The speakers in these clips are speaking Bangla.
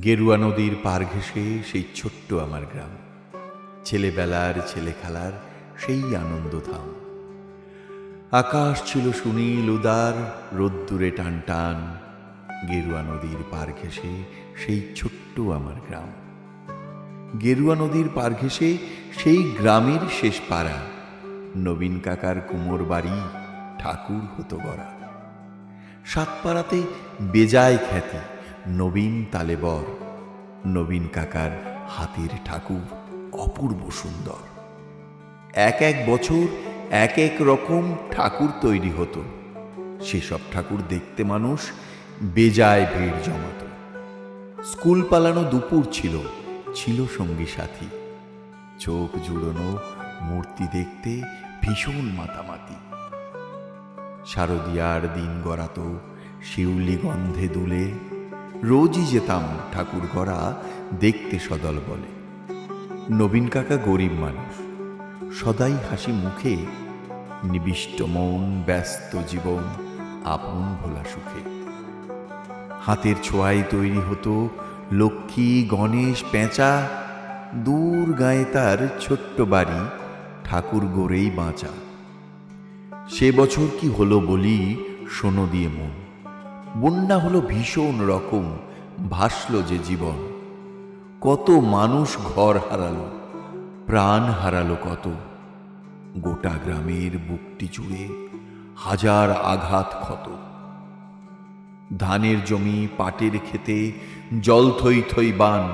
গেরুয়া নদীর পার ঘেঁষে সেই ছোট্ট আমার গ্রাম। ছেলেবেলার ছেলে খেলার সেই আনন্দ আনন্দধাম। আকাশ ছিল সুনীল, উদার, রোদ্দুরে টান টান গেরুয়া নদীর পার ঘেঁষে সেই ছোট্ট আমার গ্রাম। গেরুয়া নদীর পার ঘেঁষে সেই গ্রামের শেষ পাড়া। নবীন কাকার কুমোর বাড়ি ঠাকুর হতো গড়া। সাতপাড়াতে বেজায় খ্যাতি। নবীন তালেবর নবীন কাকার হাতের ঠাকুর অপূর্ব সুন্দর। এক এক বছর এক এক রকম ঠাকুর তৈরি হতো। সেসব ঠাকুর দেখতে মানুষ বেজায় ভিড় জমাত। স্কুল পালানো দুপুর ছিল ছিল সঙ্গী সাথী। চোখ জুড়োনো মূর্তি দেখতে ভীষণ মাতামাতি। শারদিয়ার দিন গড়াতো শিউলি গন্ধে দুলে রোজই যেতাম ঠাকুর গড়া দেখতে সদল বলে। নবীন কাকা গরিব মানুষ, সদাই হাসি মুখে, নিবিষ্ট মন, ব্যস্ত জীবন, আপন ভোলা সুখে। হাতের ছোঁয়ায় তৈরি হতো লক্ষ্মী গণেশ পেঁচা, দূর গায়ে তার ছোট্ট বাড়ি ঠাকুর গড়েই বাঁচা। সে বছর কি হলো বলি শোনো দিয়ে মন। বন্যা হলো ভীষণ রকম, ভাসল যে জীবন। কত মানুষ ঘর হারালো, প্রাণ হারালো কত। গোটা গ্রামের বুকটি জুড়ে হাজার আঘাত ক্ষত। ধানের জমি, পাটের খেতে জল থই থই বান,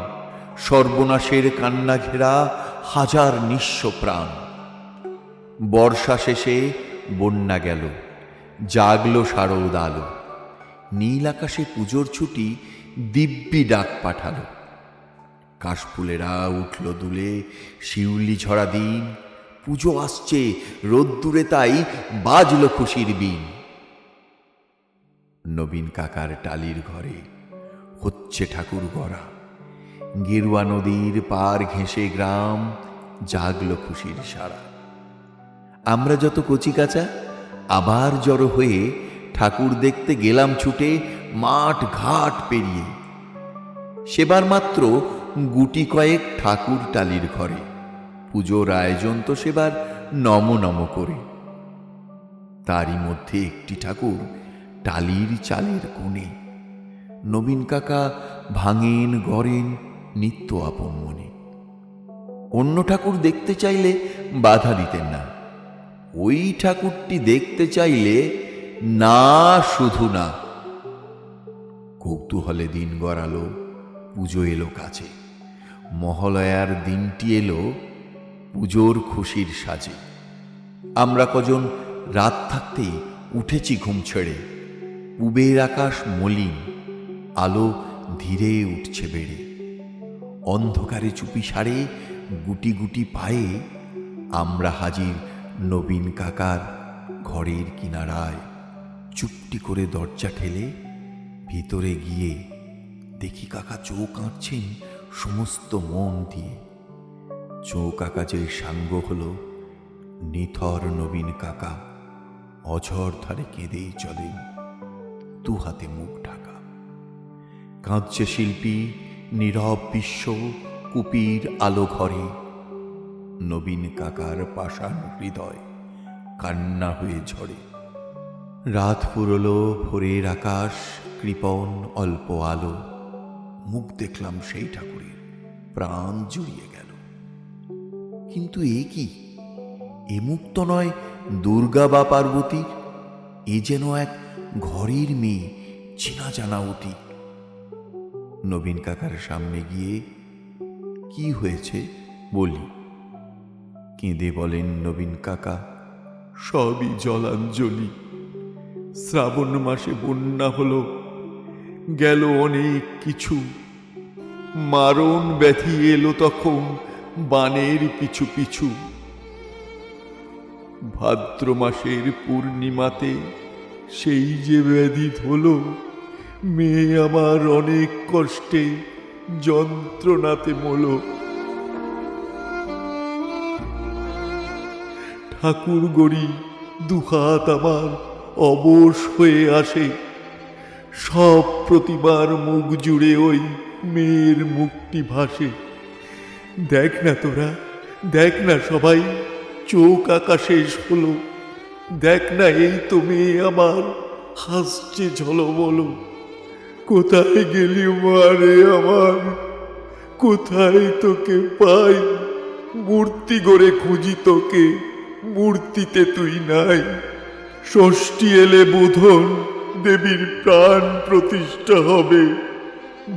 সর্বনাশের কান্না ঘেরা হাজার নিঃস্ব প্রাণ। বর্ষা শেষে বন্যা গেল, জাগলো শারদ আলো। নীল আকাশে পুজোর ছুটি দিব্যি ডাক পাঠালো। কাশফুলেরা উঠল দুলে, শিউলি ঝরা দিন, পুজো আসছে, রোদ্দুরে তাই বাজল খুশির বিন। নবীন কাকার টালির ঘরে হচ্ছে ঠাকুর গড়া। গেরুয়া নদীর পার ঘেঁষে গ্রাম জাগল খুশির সারা। আমরা যত কচিকাচা আবার জড়ো হয়ে ঠাকুর দেখতে গেলাম ছুটে, মাঠ ঘাট পেরিয়ে। সেবার মাত্র গুটি কয়েক ঠাকুর টালির ঘরে। পুজোর আয়োজন তো সেবার নম নম করে। তারই মধ্যে একটি ঠাকুর টালির চালের কোণে। নবীন কাকা ভাঙেন, গড়েন নিত্য আপন মনে। অন্য ঠাকুর দেখতে চাইলে বাধা দিতেন না। ওই ঠাকুরটি দেখতে চাইলে না শুধু না। কৌতূহলে দিন গড়ালো, পুজো এলো কাছে মহালয়ার দিনটি এলো পুজোর খুশির সাজে। আমরা কজন রাত থাকতেই উঠেছি ঘুম ছেড়ে। পুবের আকাশ মলিন, আলো ধীরে উঠছে বেড়ে। অন্ধকারে চুপি সারে গুটি গুটি পায়ে আমরা হাজির নবীন কাকার ঘরের কিনারায়। চুপটি করে দরজা ঠেলে ভিতরে গিয়ে দেখি কাকা চোখ আঁটছেন সমস্ত মন দিয়ে। চোখ আকাজের সাঙ্গ হল নিথর নবীন কাকা, অঝর ধারে কেঁদেই চলেন দু হাতে মুখ ঢাকা। কাঁদছে শিল্পী নীরব বিশ্ব কুপির আলো ঘরে, নবীন কাকার পাষাণ হৃদয় কান্না হয়ে ঝরে। রাত ফুরলো ভোরের আকাশ, কৃপণ অল্প আলো। মুখ দেখলাম সেই ঠাকুরের, প্রাণ জুড়িয়ে গেল। কিন্তু এ কি? এ মুখ তো নয়, দুর্গা বা পার্বতীর। এ যেন এক ঘরের মেয়ে, চেনা জানা অতি নবীন কাকার সামনে গিয়ে, কি হয়েছে? বলি। কেঁদে বলেন নবীন কাকা, সবই জলাঞ্জলি। শ্রাবণ মাসে বন্যা হলো, গেল অনেক কিছু। মারণ ব্যাধি এলো তখন বানের পিছু পিছু। ভাদ্র মাসের পূর্ণিমাতে সেই যে ব্যাধি হলো মেয়ে আমার অনেক কষ্টে যন্ত্রণাতে মলো। ঠাকুর গড়ি দুহাত আমার অবশ হয়ে আসে। সব প্রতিবার মুখ জুড়ে ওই মেয়ের মুক্তি ভাসে। দেখ না তোরা, দেখ না সবাই, চোখ আকাশে হলো দেখ না এই তো মেয়ে আমার, হাসছে ঝলমলো। কোথায় গেলি মারে আমার? কোথায় তোকে পাই? মূর্তি গড়ে খুঁজি তোকে, মূর্তিতে তুই নাই। ষষ্ঠী এলে বোধন দেবীর প্রাণ প্রতিষ্ঠা হবে।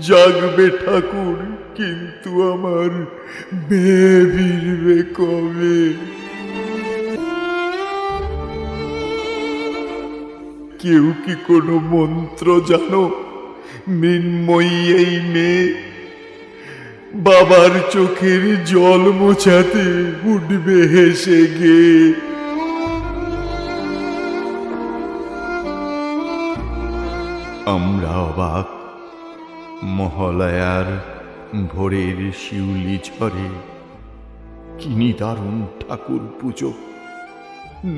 জাগবে ঠাকুর, কিন্তু আমার মেয়ে কবে? কেউ কি কোনো মন্ত্র জানো? মৃন্ময়ী এই মেয়ে। বাবার চোখের জল মোছাতে উঠবে হেসে গে আমরা অবাক। মহালয়ার ভোরের শিউলি ঝরে কিনি দারুণ ঠাকুর পুজো।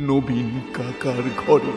নবীন কাকার ঘরে